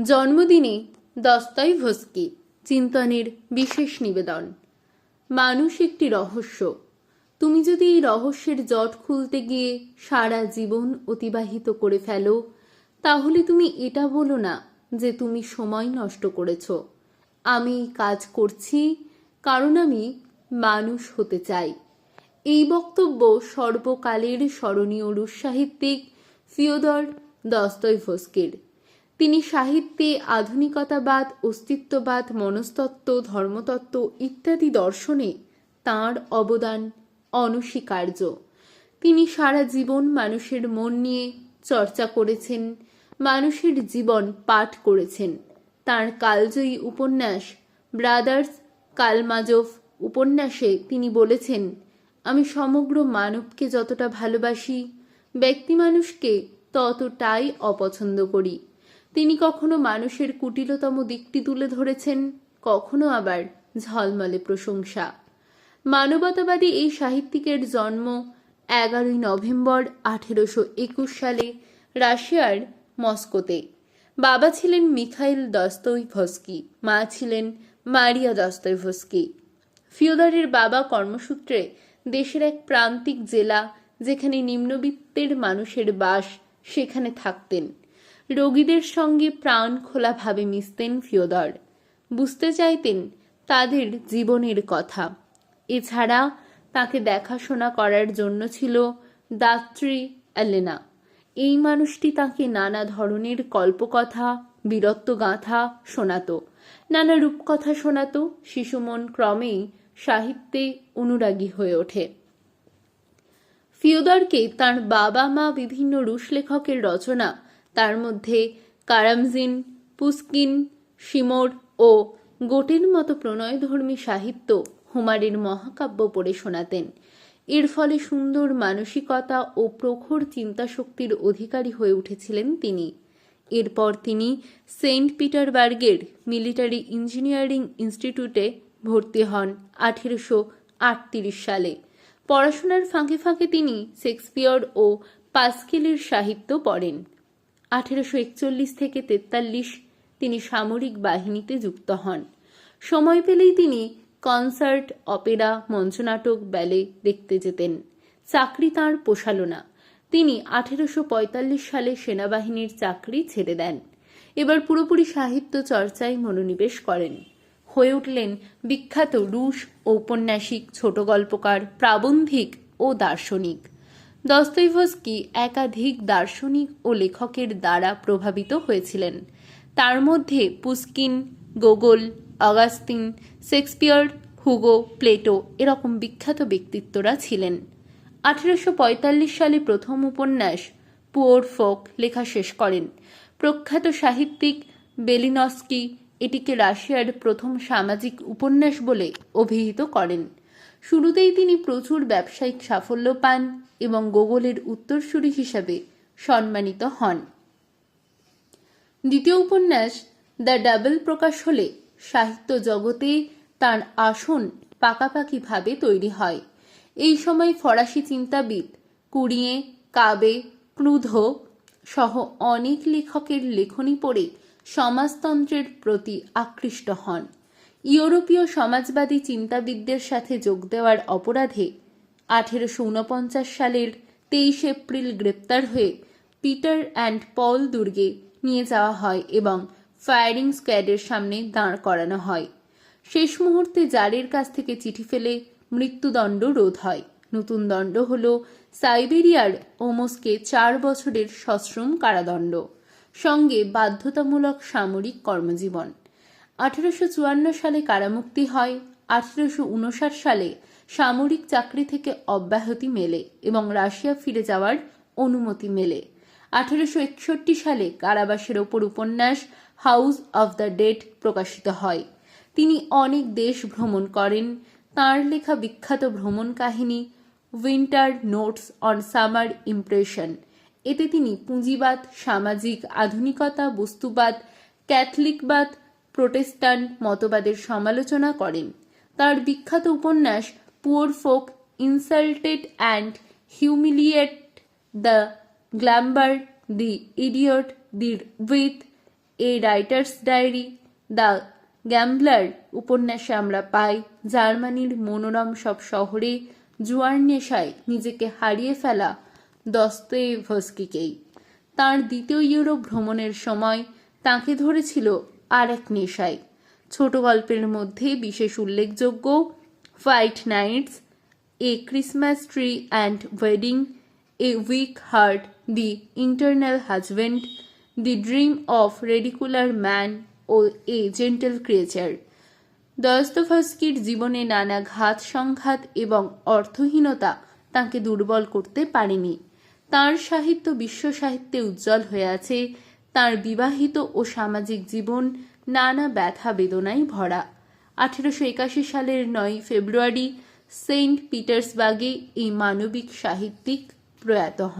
জন্মদিনে দস্তাই ভস্কি, চিন্তনের বিশেষ নিবেদন। মানুষ একটি রহস্য। তুমি যদি এই রহস্যের জট খুলতে গিয়ে সারা জীবন অতিবাহিত করে ফেলো, তাহলে তুমি এটা বলো না যে তুমি সময় নষ্ট করেছ। আমি কাজ করছি কারণ আমি মানুষ হতে চাই। এই বক্তব্য সর্বকালের স্মরণীয় রুশ সাহিত্যিক ফিওদর দস্তইভস্কির তিনি সাহিত্যে আধুনিকতাবাদ, অস্তিত্ববাদ, মনস্তত্ত্ব, ধর্মতত্ত্ব ইত্যাদি দর্শনে তাঁর অবদান অনস্বীকার্য। তিনি সারা জীবন মানুষের মন নিয়ে চর্চা করেছেন, মানুষের জীবন পাঠ করেছেন। তাঁর কালজয়ী উপন্যাস ব্রাদার্স কালমাজোভ উপন্যাসে তিনি বলেছেন, আমি সমগ্র মানবকে যতটা ভালোবাসি, ব্যক্তি মানুষকে ততটাই অপছন্দ করি। তিনি কখনো মানুষের কুটিলতম দিকটি তুলে ধরেছেন, কখনো আবার ঝলমলে প্রশংসা। মানবতাবাদী এই সাহিত্যিকের জন্ম এগারোই নভেম্বর আঠেরোশো একুশ সালে রাশিয়ার মস্কোতে। বাবা ছিলেন মিখাইল দস্তইভস্কি মা ছিলেন মারিয়া দস্তইভস্কি ফিওদরের বাবা কর্মসূত্রে দেশের এক প্রান্তিক জেলা যেখানে নিম্নবিত্তের মানুষের বাস সেখানে থাকতেন। রোগীদের সঙ্গে প্রাণ খোলাভাবে মিশতেন ফিওদর। বুঝতে চাইতেন তাদের জীবনের কথা। এছাড়া তাকে দেখাশোনা করার জন্য ছিল দাত্রী অ্যালেনা। এই মানুষটি তাকে নানা ধরনের কল্পকথা, বীরত্ব গাঁথা শোনাতো। নানা রূপকথা শোনাতো। শিশুমন ক্রমেই সাহিত্যে অনুরাগী হয়ে ওঠে। ফিওদরকে তার বাবা মা বিভিন্ন রুশ লেখকের রচনা তার মধ্যে কারামজিন, পুস্কিন, শিমোর ও গোটের মতো প্রণয়ধর্মী সাহিত্য হুমারের মহাকাব্য পড়ে শোনাতেন। এর ফলে সুন্দর মানসিকতা ও প্রখর চিন্তাশক্তির অধিকারী হয়ে উঠেছিলেন তিনি। এরপর তিনি সেন্ট পিটারবার্গের মিলিটারি ইঞ্জিনিয়ারিং ইনস্টিটিউটে ভর্তি হন আঠেরোশো আটত্রিশ সালে। পড়াশোনার ফাঁকে ফাঁকে তিনি শেক্সপিয়র ও পাস্কেলের সাহিত্য পড়েন। আঠেরোশো একচল্লিশ থেকে তেতাল্লিশ তিনি সামরিক বাহিনীতে যুক্ত হন। সময় পেলেই তিনি কনসার্ট, অপেরা, মঞ্চনাটক, ব্যালে দেখতে যেতেন। চাকরি তাঁর পোষালো না। তিনি আঠেরোশো পঁয়তাল্লিশ সালে সেনাবাহিনীর চাকরি ছেড়ে দেন। এবার পুরোপুরি সাহিত্য চর্চায় মনোনিবেশ করেন। হয়ে উঠলেন বিখ্যাত রুশ ঔপন্যাসিক, ছোট গল্পকার, প্রাবন্ধিক ও দার্শনিক। দস্তইভস্কি একাধিক দার্শনিক ও লেখকের দ্বারা প্রভাবিত হয়েছিলেন। তার মধ্যে Pushkin, Gogol, Augustine, Shakespeare, Hugo, Plato এরকম বিখ্যাত ব্যক্তিত্বরা ছিলেন। আঠেরোশো পঁয়তাল্লিশ সালে প্রথম উপন্যাস পুয়োর ফোক লেখা শেষ করেন। প্রখ্যাত সাহিত্যিক বেলিনস্কি এটিকে রাশিয়ার প্রথম সামাজিক উপন্যাস বলে অভিহিত করেন। শুরুতেই তিনি প্রচুর ব্যবসায়িক সাফল্য পান এবং গোগলের উত্তরসূরি হিসাবে সম্মানিত হন। দ্বিতীয় উপন্যাস, দ্য ডাবল প্রকাশ হলে সাহিত্য জগতে তার আসন পাকাপাকিভাবে তৈরি হয়। এই সময় ফরাসি চিন্তাবিদ কুড়িয়ে কাবে ক্রুধ সহ অনেক লেখকের লেখনী পড়ে সমাজতন্ত্রের প্রতি আকৃষ্ট হন। ইউরোপীয় সমাজবাদী চিন্তাবিদদের সাথে যোগ দেওয়ার অপরাধে আঠেরোশো উনপঞ্চাশ সালের তেইশ এপ্রিল গ্রেপ্তার হয়ে পিটার অ্যান্ড পল দুর্গে নিয়ে যাওয়া হয় এবং ফায়ারিং স্কোয়াডের সামনে দাঁড় করানো হয়। শেষ মুহূর্তে জারের কাছ থেকে চিঠি ফেলে মৃত্যুদণ্ড রোধ হয়। নতুন দণ্ড হল সাইবেরিয়ার ওমোসকে চার বছরের সশ্রম কারাদণ্ড, সঙ্গে বাধ্যতামূলক সামরিক কর্মজীবন। আঠেরোশো চুয়ান্ন সালে কারামুক্তি হয়, আঠেরোশো উনষাট সালে সামরিক চাকরি থেকে অব্যাহতি মেলে এবং রাশিয়া ফিরে যাওয়ার অনুমতি মেলে। আঠেরোশো একষট্টি সালে কারাবাসের ওপর উপন্যাস হাউস অব দ্য ডেড প্রকাশিত হয়। তিনি অনেক দেশ ভ্রমণ করেন। তাঁর লেখা বিখ্যাত ভ্রমণ কাহিনী winter notes on summer impression এতে তিনি পুঁজিবাদ, সামাজিক আধুনিকতা, বস্তুবাদ, ক্যাথলিকবাদ প্রোটেস্টান্ট মতবাদের সমালোচনা করেন। তার বিখ্যাত উপন্যাস, poor folk, insulted and humiliate the gambler the idiot, the with a writer's diary, the gambler উপন্যাসে আমরা পাই জার্মানির মনোরম সব শহরে জুয়ার নেশায় নিজেকে হারিয়ে ফেলা দস্তয়েভস্কিকেই। তার দ্বিতীয় ইউরোপ ভ্রমণের সময় তাকে ধরেছিল আর এক নেশায়। ছোট গল্পের মধ্যে বিশেষ উল্লেখযোগ্য white nights a Christmas tree and wedding a weak heart the internal husband the dream of ridiculous man O a gentle creature দস্তফস্কির জীবনে নানা ঘাত সংঘাত এবং অর্থহীনতা তাকে দুর্বল করতে পারেনি। তার সাহিত্য বিশ্ব সাহিত্যে উজ্জ্বল হয়ে আছে। তার বিবাহিত ও সামাজিক জীবন নানা ব্যথা বেদনায় ভরা। আঠেরোশো একাশি সালের নয় ফেব্রুয়ারি সেন্ট পিটার্সবার্গে এই মানবিক সাহিত্যিক প্রয়াত হন।